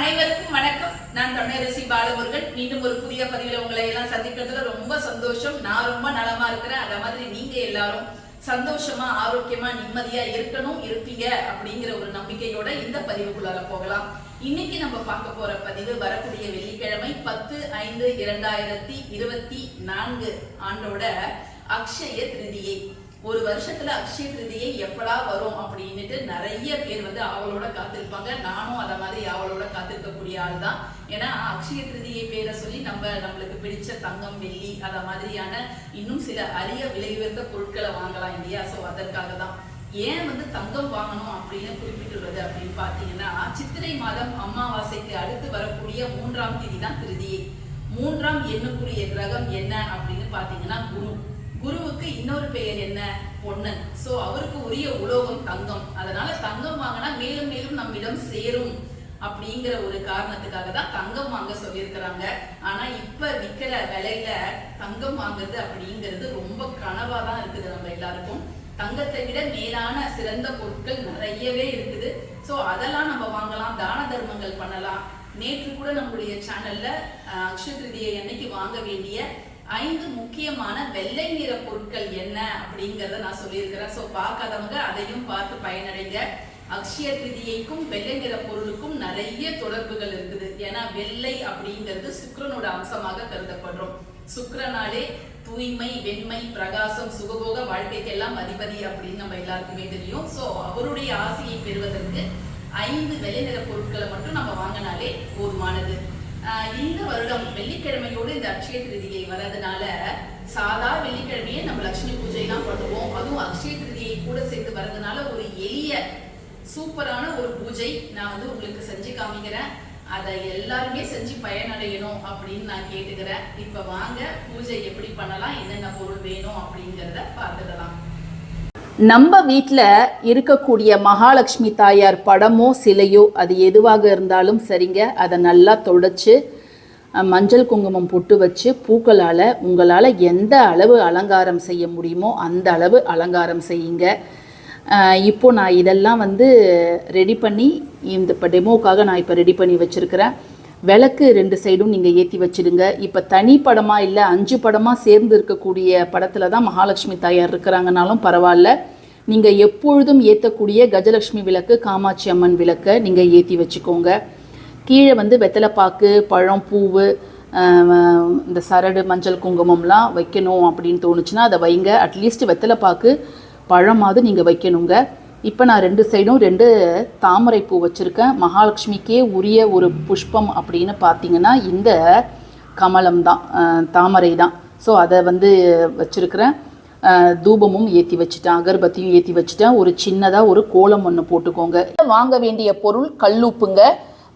அனைவருக்கும் வணக்கம். நான் தொண்டரசி பாலமுருகன் மீண்டும் ஒரு புதிய பதிவில் உங்களை எல்லாம் சந்திக்கிறதுல ரொம்ப சந்தோஷம். நான் ரொம்ப நலமா இருக்கிறேன். அத மாதிரி நீங்க எல்லாரும் சந்தோஷமா ஆரோக்கியமா நிம்மதியா இருக்கணும் இருப்பீங்க அப்படிங்கிற ஒரு நம்பிக்கையோட இந்த பதிவுக்குள்ளார போகலாம். இன்னைக்கு நம்ம பார்க்க போற பதிவு வரக்கூடிய வெள்ளிக்கிழமை பத்து ஐந்து இரண்டாயிரத்தி இருபத்தி நான்கு ஆண்டோட அக்ஷய திருதியை. ஒரு வருஷத்துல அக்ஷய திருதியை எப்படா வரும் அப்படின்னுட்டு நிறைய பேர் வந்து அவளோட காத்திருப்பாங்க. நானும் அத மாதிரி அவளோட காத்திருக்கக்கூடிய ஆள் தான் ஏன்னா அக்ஷய திருதியை பேரை சொல்லி நம்ம நம்மளுக்கு பிடிச்ச தங்கம் வெள்ளி அத மாதிரியான இன்னும் சில அரிய விலை உயர்ந்த பொருட்களை வாங்கலாம் இல்லையா? ஸோ அதற்காக தான் ஏன் வந்து தங்கம் வாங்கணும் அப்படின்னு குறிப்பிட்டுள்ளது அப்படின்னு பார்த்தீங்கன்னா சித்திரை மாதம் அமாவாசைக்கு அடுத்து வரக்கூடிய மூன்றாம் தேதி தான் திருதியை. மூன்றாம் எண்ணுக்குரிய கிரகம் என்ன அப்படின்னு பார்த்தீங்கன்னா குரு. குருவுக்கு இன்னொரு பெயர் என்ன? பொன்னன். சோ அவருக்கு உரிய உலோகம் தங்கம். அதனால தங்கம் வாங்கினா மேலும் மேலும் நம்மிடம் சேரும் அப்படிங்கிற ஒரு காரணத்துக்காக தான் தங்கம் வாங்க சொல்லியிருக்கிறாங்க. ஆனா இப்ப விற்கிற விலையில தங்கம் வாங்குறது அப்படிங்கிறது ரொம்ப கனவா தான் இருக்குது நம்ம எல்லாருக்கும். தங்கத்தை விட மேலான சிறந்த பொருட்கள் நிறையவே இருக்குது. சோ அதெல்லாம் நம்ம வாங்கலாம் தான தர்மங்கள் பண்ணலாம். நேற்று கூட நம்மளுடைய சேனல்ல அக்ஷய திருதியை அன்னைக்கு வாங்க வேண்டிய ஐந்து முக்கியமான வெள்ளை நிற பொருட்கள் என்ன அப்படிங்கறத நான் சொல்லியிருக்கிறேன். ஸோ பார்க்காதவங்க அதையும் பார்த்து பயனடைங்க. அக்ஷய திருதியைக்கும் வெள்ளை நிற பொருளுக்கும் நிறைய தொடர்புகள் இருக்குது. ஏன்னா வெள்ளை அப்படிங்கிறது சுக்கரனோட அம்சமாக கருதப்படுறோம். சுக்கரனாலே தூய்மை வெண்மை பிரகாசம் சுகபோக வாழ்க்கைக்கெல்லாம் அதிபதி அப்படின்னு நம்ம எல்லாருக்குமே தெரியும். ஸோ அவருடைய ஆசையை பெறுவதற்கு ஐந்து வெள்ளை நிற பொருட்களை மட்டும் நம்ம வாங்கினாலே போதுமானது. இந்த வருடம் வெள்ளிக்கிழமையோடு இந்த அக்ஷய திருதியை வர்றதுனால சாதா வெள்ளிக்கிழமையே நம்ம லட்சுமி பூஜையெல்லாம் பண்ணுவோம். அதுவும் அக்ஷய திருதியை கூட சேர்த்து வர்றதுனால ஒரு எளிய சூப்பரான ஒரு பூஜை நான் வந்து உங்களுக்கு செஞ்சு காமிக்கிறேன். அதை எல்லாருமே செஞ்சு பயனடையணும் அப்படின்னு நான் கேட்டுக்கிறேன். இப்ப வாங்க பூஜை எப்படி பண்ணலாம் என்னென்ன பொருள் வேணும் அப்படிங்கிறத பார்த்துடலாம் நம்ம வீட்டில் இருக்கக்கூடிய மகாலட்சுமி தாயார் படமோ சிலையோ அது எதுவாக இருந்தாலும் சரிங்க. அதை நல்லா தொடச்சு மஞ்சள் குங்குமம் பொட்டு வச்சு பூக்களால் உங்களால் எந்த அளவு அலங்காரம் செய்ய முடியுமோ அந்த அளவு அலங்காரம் செய்யுங்க. இப்போது நான் இதெல்லாம் வந்து ரெடி பண்ணி இந்த இப்போ டெமோக்காக நான் இப்போ ரெடி பண்ணி வச்சுருக்கிறேன். விளக்கு ரெண்டு சைடும் நீங்கள் ஏற்றி வச்சுடுங்க. இப்போ தனி படமாக இல்லை அஞ்சு படமாக சேர்ந்து இருக்கக்கூடிய படத்தில் தான் மகாலட்சுமி தாயார் இருக்கிறாங்கனாலும் பரவாயில்ல. நீங்கள் எப்பொழுதும் ஏற்றக்கூடிய கஜலட்சுமி விளக்கு காமாட்சி அம்மன் விளக்கை நீங்கள் ஏற்றி வச்சுக்கோங்க. கீழே வந்து வெத்தலைப்பாக்கு பழம் பூவு இந்த சரடு மஞ்சள் குங்குமம்லாம் வைக்கணும் அப்படின்னு தோணுச்சுன்னா அதை வைங்க. அட்லீஸ்ட் வெத்தலைப்பாக்கு பழமாவது நீங்கள் வைக்கணுங்க. இப்போ நான் ரெண்டு சைடும் ரெண்டு தாமரை பூ வச்சுருக்கேன். மகாலட்சுமிக்கே உரிய ஒரு புஷ்பம் அப்படின்னு பார்த்தீங்கன்னா இந்த கமலம் தான் தாமரை தான். ஸோ அதை வந்து வச்சுருக்கிறேன். தூபமும் ஏற்றி வச்சுட்டேன் அகர்பத்தியும் ஏற்றி வச்சுட்டேன் ஒரு சின்னதாக ஒரு கோலம் ஒன்று போட்டுக்கோங்க. வாங்க வேண்டிய பொருள் கல்லுப்புங்க.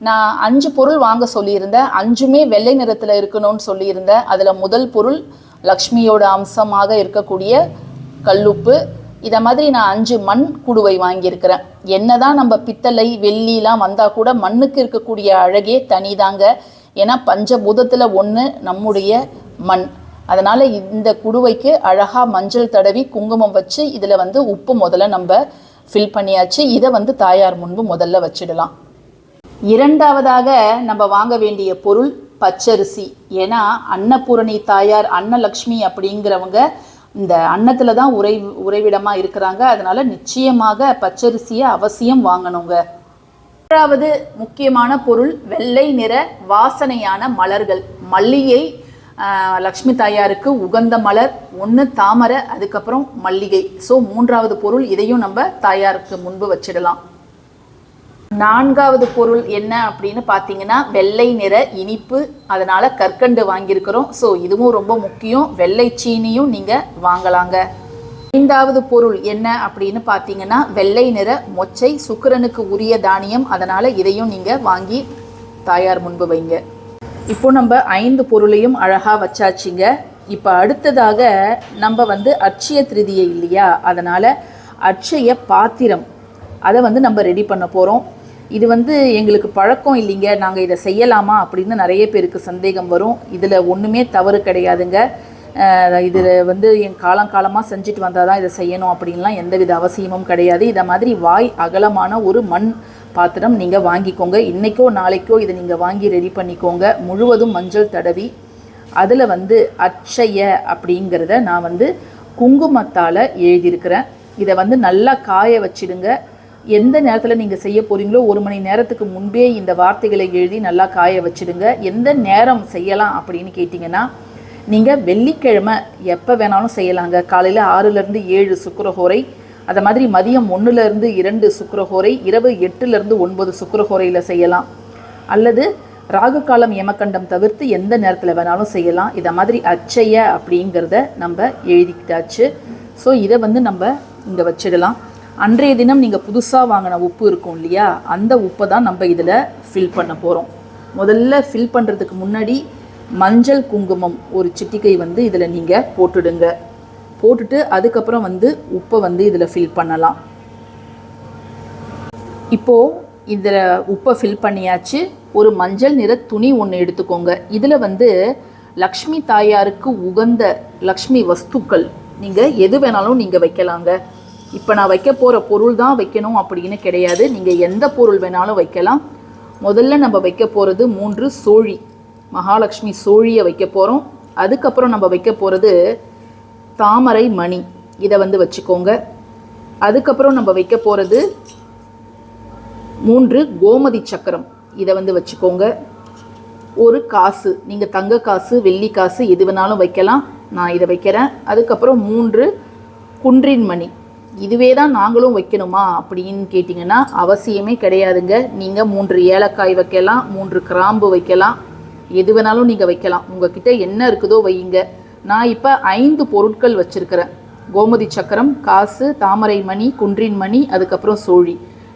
நான் அஞ்சு பொருள் வாங்க சொல்லியிருந்தேன். அஞ்சுமே வெள்ளை நிறத்தில் இருக்கணும்னு சொல்லியிருந்தேன். அதில் முதல் பொருள் லக்ஷ்மியோட அம்சமாக இருக்கக்கூடிய கல்லுப்பு. இதை மாதிரி நான் அஞ்சு மண் குடுவை வாங்கியிருக்கிறேன். என்னதான் நம்ம பித்தளை வெள்ளிலாம் வந்தால் கூட மண்ணுக்கு இருக்கக்கூடிய அழகே தனிதாங்க. ஏன்னா பஞ்சபூதத்தில் ஒன்று நம்முடைய மண். அதனால் இந்த குடுவைக்கு அழகாக மஞ்சள் தடவி குங்குமம் வச்சு இதில் வந்து உப்பு முதல்ல நம்ம ஃபில் பண்ணியாச்சு. இதை வந்து தாயார் முன்பு முதல்ல வச்சிடலாம். இரண்டாவதாக நம்ம வாங்க வேண்டிய பொருள் பச்சரிசி. ஏன்னா அன்னபூரணி தாயார் அன்னலக்ஷ்மி அப்படிங்கிறவங்க இந்த அன்னத்தில் தான் உறை உறைவிடமாக இருக்கிறாங்க. அதனால் நிச்சயமாக பச்சரிசியை அவசியம் வாங்கணுங்க. மூன்றாவது முக்கியமான பொருள் வெள்ளை நிற வாசனையான மலர்கள். மல்லியை லக்ஷ்மி தாயாருக்கு உகந்த மலர் ஒன்று தாமரை அதுக்கப்புறம் மல்லிகை. ஸோ மூன்றாவது பொருள் இதையும் நம்ம தாயாருக்கு முன்பு வச்சிடலாம். நான்காவது பொருள் என்ன அப்படின்னு பார்த்தீங்கன்னா வெள்ளை நிற இனிப்பு. அதனால் கற்கண்டு வாங்கியிருக்கிறோம். ஸோ இதுவும் ரொம்ப முக்கியம். வெள்ளை சீனியும் நீங்கள் வாங்கலாங்க. ஐந்தாவது பொருள் என்ன அப்படின்னு பார்த்தீங்கன்னா வெள்ளை நிற மொச்சை. சுக்கிரனுக்கு உரிய தானியம். அதனால் இதையும் நீங்கள் வாங்கி தாயார் முன்பு வைங்க. இப்போ நம்ம ஐந்து பொருளையும் அழகாக வச்சாச்சுங்க. இப்போ அடுத்ததாக நம்ம வந்து அட்சய திருதியை இல்லையா? அதனால் அட்சய பாத்திரம். அதை வந்து நம்ம ரெடி பண்ண போகிறோம் இது வந்து எங்களுக்கு பழக்கம் இல்லைங்க. நாங்கள் இதை செய்யலாமா? அப்படின்னு நிறைய பேருக்கு சந்தேகம் வரும். இதில் ஒன்றுமே தவறு கிடையாதுங்க. இதில் வந்து என் காலங்காலமாக செஞ்சுட்டு வந்தால் தான் இதை செய்யணும் அப்படின்லாம் எந்தவித அவசியமும் கிடையாது. இதை மாதிரி வாய் அகலமான ஒரு மண் பாத்திரம் நீங்கள் வாங்கிக்கோங்க. இன்றைக்கோ நாளைக்கோ இதை நீங்கள் வாங்கி ரெடி பண்ணிக்கோங்க. முழுவதும் மஞ்சள் தடவி அதில் வந்து அச்சைய அப்படிங்கிறத நான் வந்து குங்குமத்தால் எழுதியிருக்கிறேன். இதை வந்து நல்லா காய வச்சிடுங்க. எந்த நேரத்தில் நீங்கள் செய்ய போகிறீங்களோ ஒரு மணி நேரத்துக்கு முன்பே இந்த வார்த்தைகளை எழுதி நல்லா காய வச்சிடுங்க. எந்த நேரம் செய்யலாம் அப்படின்னு கேட்டிங்கன்னா நீங்கள் வெள்ளிக்கிழமை எப்போ வேணாலும் செய்யலாங்க. காலையில் ஆறுலேருந்து ஏழு சுக்கரஹோரை அதை மாதிரி மதியம் ஒன்றுலேருந்து இரண்டு சுக்கரஹோரை இரவு எட்டுலேருந்து ஒன்பது சுக்கரஹோரையில் செய்யலாம். அல்லது ராகு காலம் யமகண்டம் தவிர்த்து எந்த நேரத்தில் வேணாலும் செய்யலாம். இதை மாதிரி அச்சய அப்படிங்கிறத நம்ம எழுதிக்கிட்டாச்சு. ஸோ இதை வந்து நம்ம இங்கே வச்சிடலாம். அன்றைய தினம் நீங்கள் புதுசாக வாங்கின உப்பு இருக்கும் இல்லையா? அந்த உப்பை தான் நம்ம இதில் ஃபில் பண்ண போகிறோம் முதல்ல ஃபில் பண்ணுறதுக்கு முன்னாடி மஞ்சள் குங்குமம் ஒரு சிட்டிக்கை வந்து இதில் நீங்கள் போட்டுடுங்க. போட்டுட்டு அதுக்கப்புறம் வந்து உப்பை வந்து இதில் ஃபில் பண்ணலாம். இப்போது இதில் உப்பை ஃபில் பண்ணியாச்சு. ஒரு மஞ்சள் நிற துணி ஒன்று எடுத்துக்கோங்க. இதில் வந்து லக்ஷ்மி தாயாருக்கு உகந்த லக்ஷ்மி வஸ்துக்கள் நீங்கள் எது வேணாலும் நீங்கள் வைக்கலாங்க. இப்போ நான் வைக்க போகிற பொருள் தான் வைக்கணும் அப்படின்னு கிடையாது. நீங்கள் எந்த பொருள் வேணாலும் வைக்கலாம். முதல்ல நம்ம வைக்க போகிறது மூன்று சோழி. மகாலட்சுமி சோழியை வைக்க போகிறோம் அதுக்கப்புறம் நம்ம வைக்க போகிறது தாமரை மணி. இதை வந்து வச்சுக்கோங்க. அதுக்கப்புறம் நம்ம வைக்க போகிறது மூன்று கோமதி சக்கரம். இதை வந்து வச்சுக்கோங்க. ஒரு காசு. நீங்கள் தங்க காசு வெள்ளி காசு எது வேணாலும் வைக்கலாம். நான் இதை வைக்கிறேன். அதுக்கப்புறம் மூன்று குன்றின் மணி. இதுவே தான் நாங்களும் வைக்கணுமா அப்படின்னு கேட்டிங்கன்னா அவசியமே கிடையாதுங்க. நீங்கள் மூன்று ஏலக்காய் வைக்கலாம் மூன்று கிராம்பு வைக்கலாம். எது வேணாலும் நீங்கள் வைக்கலாம். உங்ககிட்ட என்ன இருக்குதோ வையுங்க. நான் இப்போ ஐந்து பொருட்கள் வச்சுருக்கிறேன். கோமதி சக்கரம் காசு தாமரை மணி குன்றின் மணி அதுக்கப்புறம் சோழி.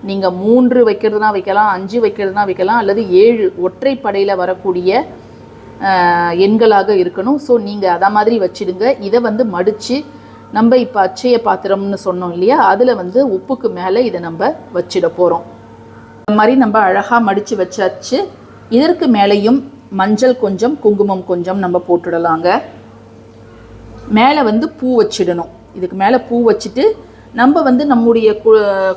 நீங்கள் மூன்று வைக்கிறதுனா வைக்கலாம் அஞ்சு வைக்கிறதுனா வைக்கலாம் அல்லது ஏழு ஒற்றைப்படையில் வரக்கூடிய எண்களாக இருக்கணும். ஸோ நீங்கள் அதை மாதிரி வச்சிடுங்க. இதை வந்து மடித்து நம்ம இப்போ அச்சய பாத்திரம்னு சொன்னோம் இல்லையா? அதில் வந்து உப்புக்கு மேலே இதை நம்ம வச்சிட போகிறோம் இந்த மாதிரி நம்ம அழகாக மடித்து வச்சாச்சு. இதற்கு மேலேயும் மஞ்சள் கொஞ்சம் குங்குமம் கொஞ்சம் நம்ம போட்டுடலாங்க. மேலே வந்து பூ வச்சிடணும். இதுக்கு மேலே பூ வச்சுட்டு நம்ம வந்து நம்முடைய கு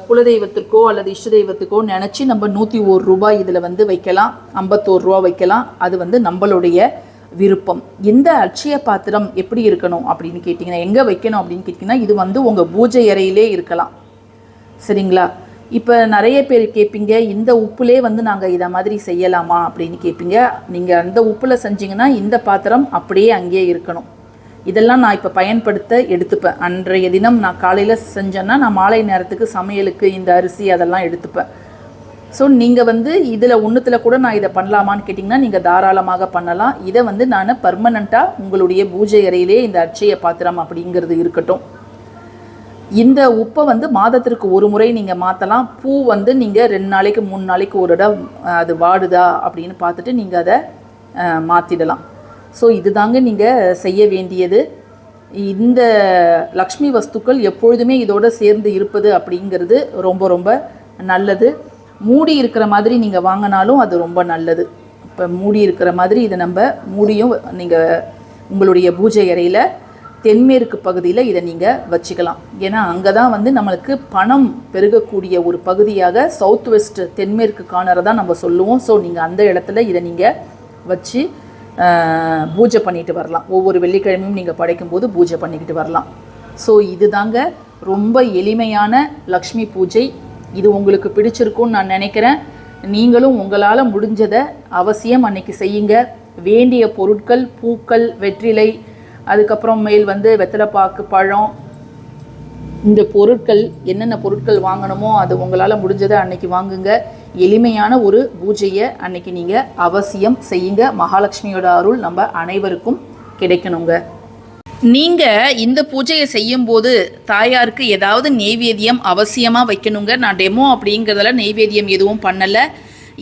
குலதெய்வத்திற்கோ அல்லது இஷ்ட தெய்வத்துக்கோ நினச்சி நம்ம நூற்றி ஒரு ரூபாய் இதில் வந்து வைக்கலாம். ஐம்பத்தோரு ரூபா வைக்கலாம். அது வந்து நம்மளுடைய விருப்பம். இந்த அட்சய பாத்திரம் எப்படி இருக்கணும் அப்படின்னு கேட்டிங்கன்னா எங்கே வைக்கணும் அப்படின்னு கேட்டிங்கன்னா இது வந்து உங்கள் பூஜை அறையிலே இருக்கலாம். சரிங்களா? இப்போ நிறைய பேர் கேட்பீங்க இந்த உப்புலே வந்து நாங்கள் இதை மாதிரி செய்யலாமா அப்படின்னு கேட்பீங்க நீங்கள் அந்த உப்பில் செஞ்சீங்கன்னா இந்த பாத்திரம் அப்படியே அங்கேயே இருக்கணும். இதெல்லாம் நான் இப்போ பயன்படுத்த எடுத்துப்பேன். அன்றைய தினம் நான் காலையில் செஞ்சேன்னா நான் மாலை நேரத்துக்கு சமையலுக்கு இந்த அரிசி அதெல்லாம் எடுத்துப்பேன். ஸோ நீங்கள் வந்து இதில் ஒன்றுத்தில் கூட நான் இதை பண்ணலாமான்னு கேட்டிங்கன்னா நீங்கள் தாராளமாக பண்ணலாம். இதை வந்து நான் பர்மனண்ட்டாக உங்களுடைய பூஜை அறையிலே இந்த அச்சய பாத்திரம் அப்படிங்கிறது இருக்கட்டும். இந்த உப்பை வந்து மாதத்திற்கு ஒரு முறை நீங்கள் மாற்றலாம் பூ வந்து நீங்கள் ரெண்டு நாளைக்கு மூணு நாளைக்கு ஒரு இடம் அது வாடுதா அப்படின்னு பார்த்துட்டு நீங்கள் அதை மாற்றிடலாம் ஸோ இதுதாங்க நீங்கள் செய்ய வேண்டியது. இந்த லக்ஷ்மி வஸ்துக்கள் எப்பொழுதுமே இதோடு சேர்ந்து இருப்பது அப்படிங்கிறது ரொம்ப ரொம்ப நல்லது. மூடி இருக்கிற மாதிரி நீங்கள் வாங்கினாலும் அது ரொம்ப நல்லது. இப்போ மூடி இருக்கிற மாதிரி இதை நம்ம மூடியும் நீங்கள் உங்களுடைய பூஜை அறையில் தென்மேற்கு பகுதியில் இதை நீங்கள் வச்சுக்கலாம். ஏன்னா அங்கே தான் வந்து நம்மளுக்கு பணம் பெருகக்கூடிய ஒரு பகுதியாக சவுத் வெஸ்ட் தென்மேற்கு கார்னரை தான் நம்ம சொல்லுவோம். ஸோ நீங்கள் அந்த இடத்துல இதை நீங்கள் வச்சு பூஜை பண்ணிட்டு வரலாம். ஒவ்வொரு வெள்ளிக்கிழமையும் நீங்கள் படைக்கும்போது பூஜை பண்ணிக்கிட்டு வரலாம். ஸோ இதுதாங்க ரொம்ப எளிமையான லக்ஷ்மி பூஜை. இது உங்களுக்கு பிடிச்சிருக்கும்னு நான் நினைக்கிறேன். நீங்களும் உங்களால் முடிஞ்சதை அவசியம் அன்னைக்கு செய்யுங்க. வேண்டிய பொருட்கள் பூக்கள் வெற்றிலை அதுக்கப்புறம் மேல் வந்து வெத்தலைப்பாக்கு பழம். இந்த பொருட்கள் என்னென்ன பொருட்கள் வாங்கணுமோ அது உங்களால் முடிஞ்சதை அன்னைக்கு வாங்குங்க. எளிமையான ஒரு பூஜையை அன்னைக்கு நீங்கள் அவசியம் செய்யுங்க. மகாலட்சுமியோட அருள் நம்ம அனைவருக்கும் கிடைக்கணுங்க. நீங்கள் இந்த பூஜையை செய்யும்போது தாயாருக்கு ஏதாவது நெய்வேத்தியம் அவசியமாக வைக்கணுங்க. நான் டெமோ அப்படிங்கிறதுல நெய்வேத்தியம் எதுவும் பண்ணலை.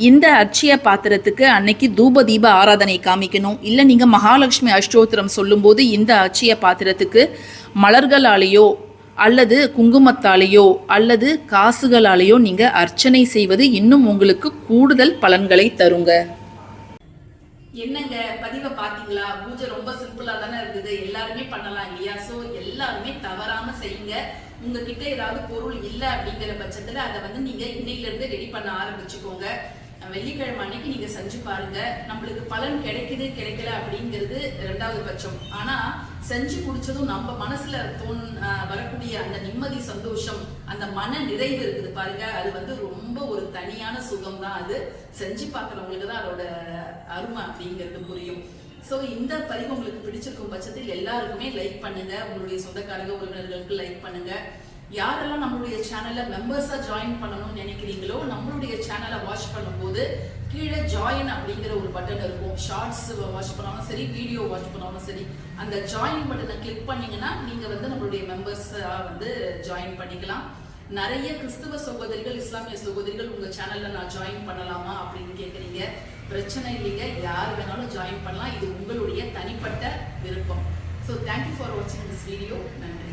இந்த அட்சய பாத்திரத்துக்கு அன்னைக்கு தூப தீப ஆராதனை காமிக்கணும். இல்லை நீங்கள் மகாலட்சுமி அஷ்டோத்திரம் சொல்லும்போது இந்த அட்சய பாத்திரத்துக்கு மலர்களாலேயோ அல்லது குங்குமத்தாலேயோ அல்லது காசுகளாலேயோ நீங்கள் அர்ச்சனை செய்வது இன்னும் உங்களுக்கு கூடுதல் பலன்களை தருங்க. என்னங்க பதிவை பார்த்தீங்களா? பூஜை ரொம்ப சிம்பிளா தானே இருந்தது எல்லாருமே பண்ணலாம் இல்லையா? ஸோ எல்லாருமே தவறாம செய்யுங்க. உங்ககிட்ட ஏதாவது பொருள் இல்லை அப்படிங்கிற பட்சத்துல அதை வந்து நீங்க இன்னையில இருந்து ரெடி பண்ண ஆரம்பிச்சுக்கோங்க. வெள்ளிக்கிழமை அன்னைக்கு நீங்க செஞ்சு பாருங்க. நம்மளுக்கு பலன் கிடைக்குது கிடைக்கல அப்படிங்கிறது ரெண்டாவது பட்சம். ஆனா செஞ்சு குடிச்சதும் நம்ம மனசுல தோன் வரக்கூடிய அந்த நிம்மதி சந்தோஷம் அந்த மன நிறைவு இருக்குது பாருங்க. அது வந்து ரொம்ப ஒரு தனியான சுகம் தான் அது. செஞ்சு பார்க்குறவங்களுக்கு தான் அதோட அருமை அப்படிங்கிறது புரியும். ஸோ இந்த பதிவு உங்களுக்கு பிடிச்சிருக்கும் பட்சத்தில் எல்லாருக்குமே லைக் பண்ணுங்க. உங்களுடைய சொந்தக்காரங்க உறவினர்களுக்கு லைக் பண்ணுங்க. யாரெல்லாம் நம்மளுடைய சேனல்ல மெம்பர்ஸா ஜாயின் பண்ணணும்னு நினைக்கிறீங்களோ நம்மளுடைய சேனலை வாட்ச் பண்ணும்போது கீழே ஜாயின் அப்படிங்கிற ஒரு பட்டன் இருக்கும். ஷார்ட்ஸ் வாட்ச் பண்ணாலும் சரி வீடியோ வாட்ச் பண்ணாலும் சரி அந்த ஜாயின் பட்டனை கிளிக் பண்ணீங்கன்னா நீங்க வந்து நம்மளுடைய மெம்பர்ஸா வந்து ஜாயின் பண்ணிக்கலாம். நிறைய கிறிஸ்துவ சகோதரிகள் இஸ்லாமிய சகோதரிகள் உங்க சேனல்ல நான் ஜாயின் பண்ணலாமா அப்படின்னு கேட்குறீங்க பிரச்சனை இல்லைங்க. யார் வேணாலும் ஜாயின் பண்ணலாம். இது உங்களுடைய தனிப்பட்ட விருப்பம். ஸோ தேங்க்யூ ஃபார் வாட்சிங் திஸ் வீடியோ நன்றி.